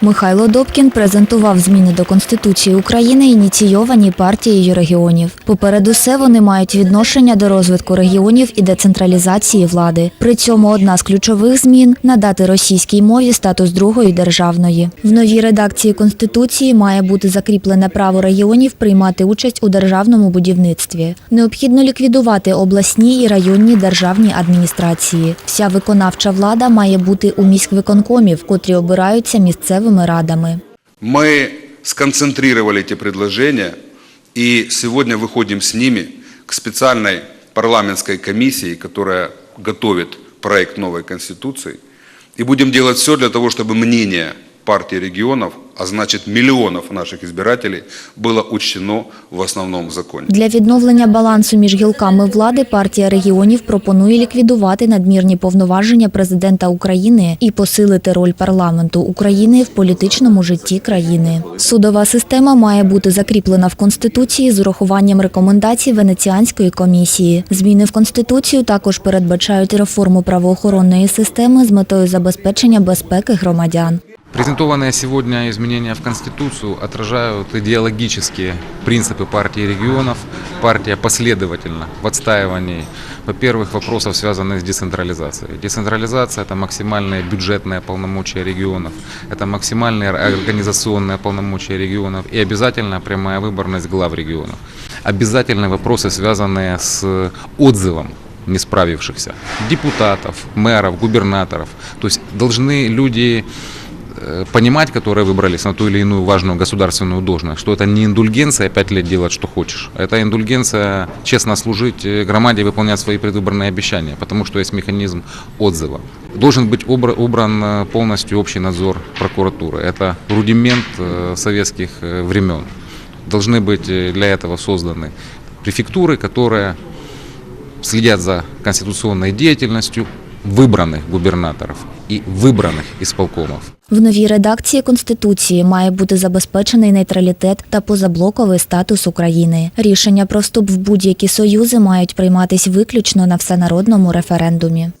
Михайло Добкін презентував зміни до Конституції України, ініційовані партією регіонів. Поперед усе вони мають відношення до розвитку регіонів і децентралізації влади. При цьому одна з ключових змін надати російській мові статус другої державної. В новій редакції Конституції має бути закріплене право регіонів приймати участь у державному будівництві. Необхідно ліквідувати обласні і районні державні адміністрації. Вся виконавча влада має бути у міськвиконкомів, котрі обираються місцевими радами. Ми сконцентрировали ці пропозиції і сьогодні виходимо з ними к спеціальній парламентській комісії, яка готовить проект нової конституції, і будемо робити все для того, щоб мнення партії регіонів а значит миллионов наших избирателей, было учтено в основном законе. Для відновлення балансу між гілками влади партія регіонів пропонує ліквідувати надмірні повноваження президента України і посилити роль парламенту України в політичному житті країни. Судова система має бути закріплена в конституції з урахуванням рекомендацій Венеціанської комісії. Зміни в конституцію також передбачають реформу правоохоронної системи з метою забезпечення безпеки громадян. Презентованные сегодня изменения в Конституцию отражают идеологические принципы партии регионов. Партия последовательна в отстаивании, во-первых, вопросов, связанных с децентрализацией. Децентрализация – это максимальное бюджетное полномочия регионов, это максимальное организационное полномочия регионов и обязательно прямая выборность глав регионов. Обязательно вопросы, связанные с отзывом не справившихся депутатов, мэров, губернаторов. То есть должны люди понимать, которые выбрались на ту или иную важную государственную должность, что это не индульгенция пять лет делать, что хочешь. а Это индульгенция честно служить э, громаде, выполнять свои предвыборные обещания, потому что есть механизм отзыва. Должен быть убран э, полностью общий надзор прокуратуры. Это рудимент э, советских э, времен. Должны быть э, для этого созданы префектуры, которые следят за конституционной деятельностью выбранных губернаторов и выбранных исполкомов. В новій редакції Конституції має бути забезпечений нейтралітет та позаблоковий статус України. Рішення про вступ в будь-які союзи мають прийматись виключно на всенародному референдумі.